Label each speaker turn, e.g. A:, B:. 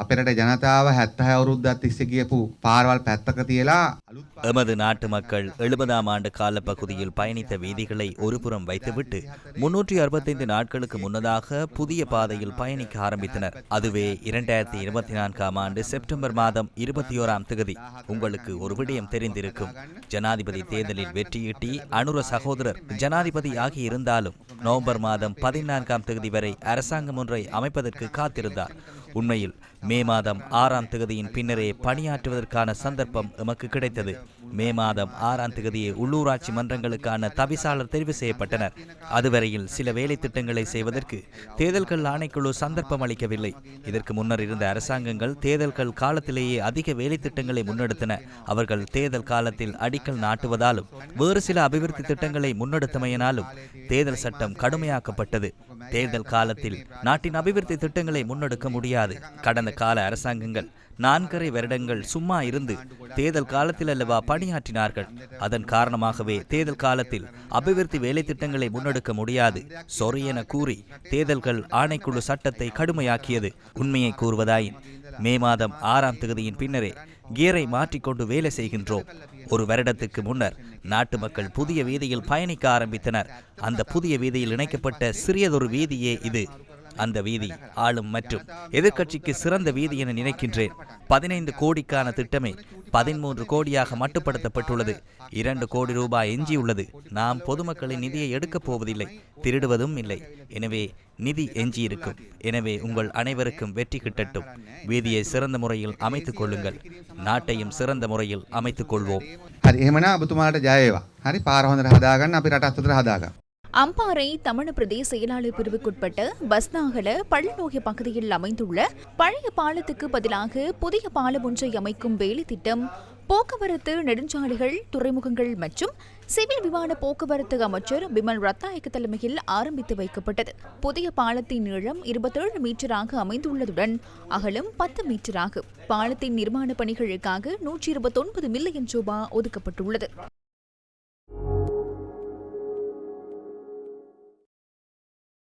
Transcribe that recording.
A: අපේ රටේ ජනතාව 70 අවුරුද්දක් තිස්සේ ගියපු පාරවල් පැත්තක තියලා අලුත්
B: எமது நாட்டு மக்கள் எழுபதாம் ஆண்டு கால பகுதியில் பயணித்த வீதிகளை ஒருபுறம் வைத்துவிட்டு முன்னூற்றி அறுபத்தைந்து நாட்களுக்கு முன்னதாக புதிய பாதையில் பயணிக்க ஆரம்பித்தனர் அதுவே இரண்டாயிரத்தி இருபத்தி நான்காம் ஆண்டு செப்டம்பர் மாதம் இருபத்தி ஓராம் தேதி உங்களுக்கு ஒரு விடயம் தெரிந்திருக்கும் ஜனாதிபதி தேர்தலில் வெற்றியீட்டி அனுர சகோதரர் ஜனாதிபதி ஆகியிருந்தாலும் நவம்பர் மாதம் பதினான்காம் தேதி வரை அரசாங்கம் ஒன்றை அமைப்பதற்கு காத்திருந்தார் உண்மையில் மே மாதம் ஆறாம் தேதியின் பின்னரே பணியாற்றுவதற்கான சந்தர்ப்பம் எமக்கு கிடைத்தது. மே மாதம் ஆறாம் தேதியே உள்ளூராட்சி மன்றங்களுக்கான தவிசாளர் தெரிவு செய்யப்பட்டனர். அதுவரையில் சில வேலை திட்டங்களை செய்வதற்கு தேர்தல்கள் ஆணைக்குழு சந்தர்ப்பம் அளிக்கவில்லை. இதற்கு முன்னர் இருந்த அரசாங்கங்கள் தேர்தல்கள் காலத்திலேயே அதிக வேலை திட்டங்களை முன்னெடுத்தன. அவர்கள் தேர்தல் காலத்தில் அடிக்கல் நாட்டுவதாலும் வேறு சில அபிவிருத்தி திட்டங்களை முன்னெடுத்தமையினாலும் தேர்தல் சட்டம் கடுமையாக்கப்பட்டது. தேர்தல் காலத்தில் நாட்டின் அபிவிருத்தி திட்டங்களை முன்னெடுக்க முடியாது. கடந்த கால அரசாங்கங்கள் நான்கரை வருடங்கள் சும்மா இருந்து தேர்தல் காலத்தில் அல்லவா பணியாற்றினார்கள். அதன் காரணமாகவே தேர்தல் காலத்தில் அபிவிருத்தி வேலை திட்டங்களை முன்னெடுக்க முடியாது. சொறி என கூறி தேர்தல்கள் ஆணைக்குழு சட்டத்தை கடுமையாக்கியது. உண்மையை கூறுவதாயின் மே மாதம் ஆறாம் தேதியின் பின்னரே கியரை மாற்றிக்கொண்டு வேலை செய்கின்றோம். ஒரு வருடத்துக்கு முன்னர் நாட்டு மக்கள் புதிய வீதியில் பயணிக்க ஆரம்பித்தனர். அந்த புதிய வீதியில் இணைக்கப்பட்ட சிறியதொரு வீதியே இது. அந்த வீதி ஆளும் மற்றும் எதிர்க்கட்சிக்கு சிறந்த வீதி என நினைக்கின்றேன். பதினைந்து கோடிக்கான திட்டமே பதிமூன்று கோடியாக மட்டுப்படுத்தப்பட்டுள்ளது. இரண்டு கோடி ரூபாய் எஞ்சியுள்ளது நாம் பொதுமக்களின் நிதியை எடுக்கப் போவதில்லை. திருடுவதும் இல்லை. எனவே நிதி எஞ்சியிருக்கும். எனவே உங்கள் அனைவருக்கும் வெற்றி கிட்டட்டும். வீதியை சிறந்த முறையில் அமைத்துக் கொள்ளுங்கள். நாட்டையும் சிறந்த முறையில் அமைத்துக் கொள்வோம்.
A: ஹரி ஏமனா அபுத்துமாட்ட ஜாயேவா ஹரி பாரஹந்தர் ஹதாக அப்படி ரட்டாஸ்தர் ஹதாக
C: அம்பாறை தமிழ் பிரதேச செயலாளர் பிரிவுக்குட்பட்ட பஸ்நாகல பள்ளநோகி பகுதியில் அமைந்துள்ள பழைய பாலத்துக்கு பதிலாக புதிய பாலம் ஒன்றை அமைக்கும் வேலை திட்டம் போக்குவரத்து நெடுஞ்சாலைகள் துறைமுகங்கள் மற்றும் சிவில் விமான போக்குவரத்து அமைச்சர் பிமல் ரத்தாயக்க தலைமையில் ஆரம்பித்து வைக்கப்பட்டது. புதிய பாலத்தின் நீளம் இருபத்தேழு மீட்டராக அமைந்துள்ளதுடன் அகலம் பத்து மீட்டராகும். பாலத்தின் நிர்மாண பணிகளுக்காக நூற்றி இருபத்தொன்பது மில்லியன் ரூபாய் ஒதுக்கப்பட்டுள்ளது.